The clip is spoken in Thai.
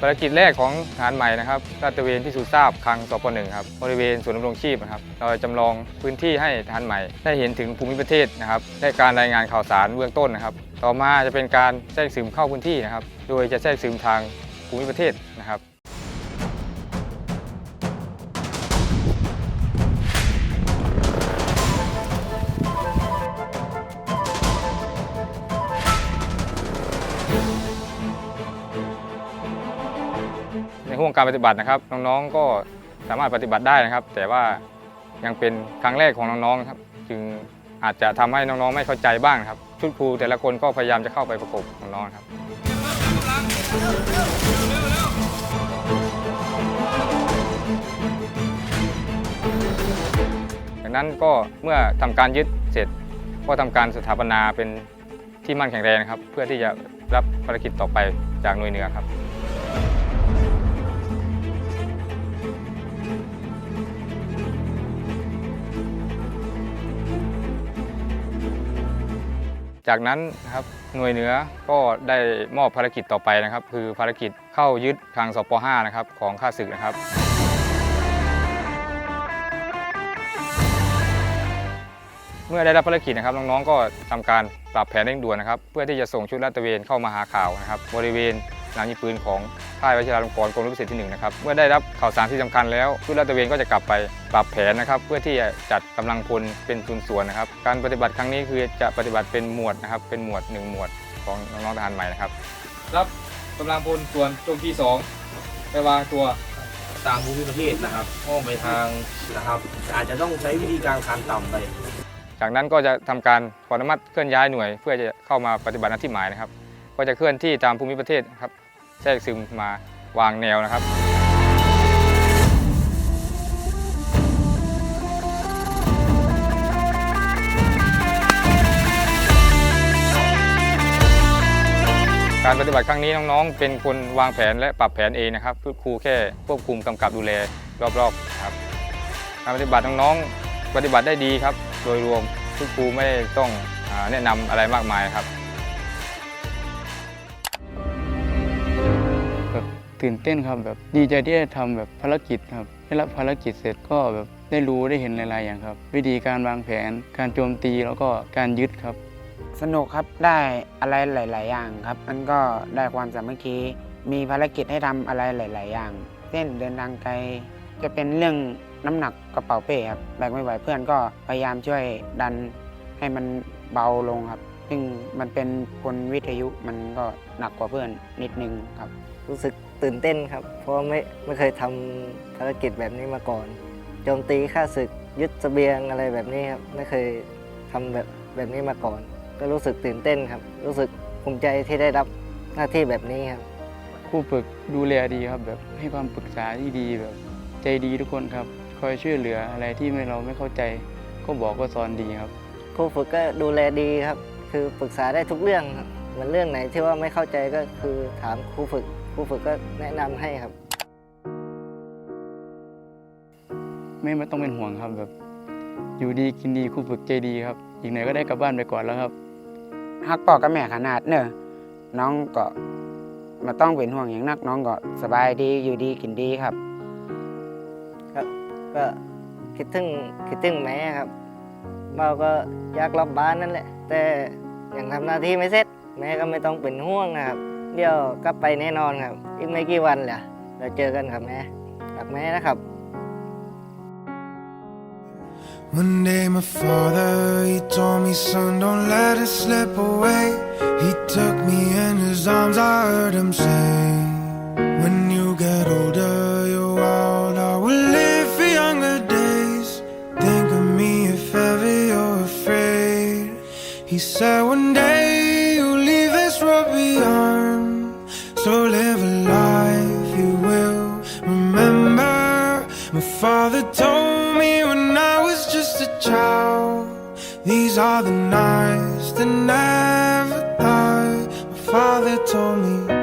ภารกิจแรกของทหารใหม่นะครับลาดตระเวนที่สูทราบคลังสปหนึ่งครับบริเวณศูนย์ดำรงชีพนะครับเราจำลองพื้นที่ให้ทหารใหม่ ได้เห็นถึงภูมิประเทศนะครับและการรายงานข่าวสารเบื้องต้นนะครับ ต่อมาจะเป็นการแทรกซึมเข้าพื้นที่นะครับ โดยจะแทรกซึมทางภูมิประเทศ ห่วงการปฏิบัตินะครับ น้องๆก็สามารถปฏิบัติได้นะครับ แต่ว่ายังเป็นครั้งแรกของน้องๆครับจึงอาจจะทำให้น้องๆไม่เข้าใจบ้างครับชุดครูแต่ละคนก็พยายามจะเข้าไปประกบน้องๆครับจากนั้นก็เมื่อทำการยึดเสร็จก็ทำการสถาปนาเป็นที่มั่นแข็งแรงนะครับ เพื่อที่จะรับภารกิจต่อไปจากหน่วยเหนือครับ จากนั้นนะครับหน่วยเหนือก็ได้มอบภารกิจต่อไปนะครับ คือภารกิจเข้ายึดทางสป .5 นะครับของข้าศึกนะครับ เมื่อได้รับภารกิจนะครับน้องๆก็ทำการปรับแผนเร่งด่วนนะครับ เพื่อที่จะส่งชุดลาดตระเวนเข้ามาหาข่าวนะครับ บริเวณ นามยิงปืนของค่ายวชิราลงกรณ์กรมรบพิเศษที่1นะครับเมื่อได้รับข่าวสารที่สำคัญแล้วชุดลาดตระเวนก็จะกลับไปปรับแผนนะครับเพื่อที่จะจัดกำลังพลเป็นส่วนๆนะครับ การปฏิบัติครั้งนี้คือจะปฏิบัติเป็นหมวดนะครับเป็นหมวด 1 หมวดของน้องๆทหารใหม่นะครับรับกำลังพลส่วนโจมที่2ไปวางตัวตามภูมิประเทศนะครับอ้อมไปทางนะครับอาจจะต้องใช้วิธีการคานต่ำไป จากนั้นก็จะทำการขออนุมัติเคลื่อนย้ายหน่วย เพื่อจะเข้ามาปฏิบัติหน้าที่หมายนะครับ ก็จะเคลื่อนที่ตามภูมิประเทศครับแทรกซึมมาวางแนวนะครับ การปฏิบัติครั้งนี้น้องๆ เป็นคนวางแผนและปรับแผนเองนะครับครูแค่ควบคุมกำกับดูแลรอบๆครับการปฏิบัติน้องๆปฏิบัติได้ดีครับ โดยรวมทุกครูไม่ต้องอแนะนำอะไรมากมายครับ ตื่นเต้นครับแบบดีใจที่ได้ทำแบบภารกิจครับได้รับภารกิจเสร็จก็แบบได้รู้ได้เห็นหลายๆอย่างครับ วิธีการวางแผน การโจมตีแล้วก็การยึดครับ สนุกครับได้อะไรหลาย ๆ อย่างครับมันก็ได้ความสามัคคีมีภารกิจให้ทำอะไรหลาย ๆ อย่างเช่นเดินทางไกลจะเป็นเรื่องน้ำหนักกระเป๋าเป้ครับแบกไม่ไหวเพื่อนก็พยายามช่วยดันให้มันเบาลงครับ ซึ่งมันเป็นพลวิทยุมันก็หนักกว่าเพื่อนนิดนึงครับ รู้สึกตื่นเต้นครับ เพราะว่าไม่ไม่เคยทำภารกิจแบบนี้มาก่อน โจมตีข้าศึกยึดเสบียงอะไรแบบนี้ครับ ไม่เคยทำแบบแบบนี้มาก่อน ก็รู้สึกตื่นเต้นครับ รู้สึกภูมิใจที่ได้รับหน้าที่แบบนี้ครับ ครูฝึกดูแลดีครับแบบให้ความปรึกษาที่ดีแบบ ใจดีทุกคนครับ คอยช่วยเหลืออะไรที่ไม่เราไม่เข้าใจ ก็บอกก็สอนดีครับ ครูฝึกก็ดูแลดีครับ คือปรึกษาได้ทุกเรื่องครับเหมือนเรื่องไหนที่ว่าไม่เข้าใจก็คือถามครูฝึกครูฝึกก็แนะนำให้ครับ ไม่ไม่ต้องเป็นห่วงครับแบบ อยู่ดีกินดีครูฝึกใจดีครับ อีกหน่อยก็ได้กลับบ้านไปก่อนแล้วครับ ฮักพ่อกับแม่ขนาดเนอะน้องก็มาต้องเป็นห่วงอย่างนักน้องก็สบายดีอยู่ดีกินดีครับครับก็คิดถึงคิดถึงแม่ครับ เราก็อยากกลับบ้านนั่นแหละ แต่ยังทำหน้าที่ไม่เสร็จ แม่ก็ไม่ต้องเป็นห่วงนะครับ เดี๋ยวกลับไปแน่นอนครับ อีกไม่กี่วันแหละเราเจอกันครับแม่รักแม่นะครับ One day my father, he told me, son, don't let it slip away. He took me in his arms, I heard him say, He said, One day you'll leave this world behind So live a life you will remember. My father told me when I was just a child. These are the nights that never die. My father told me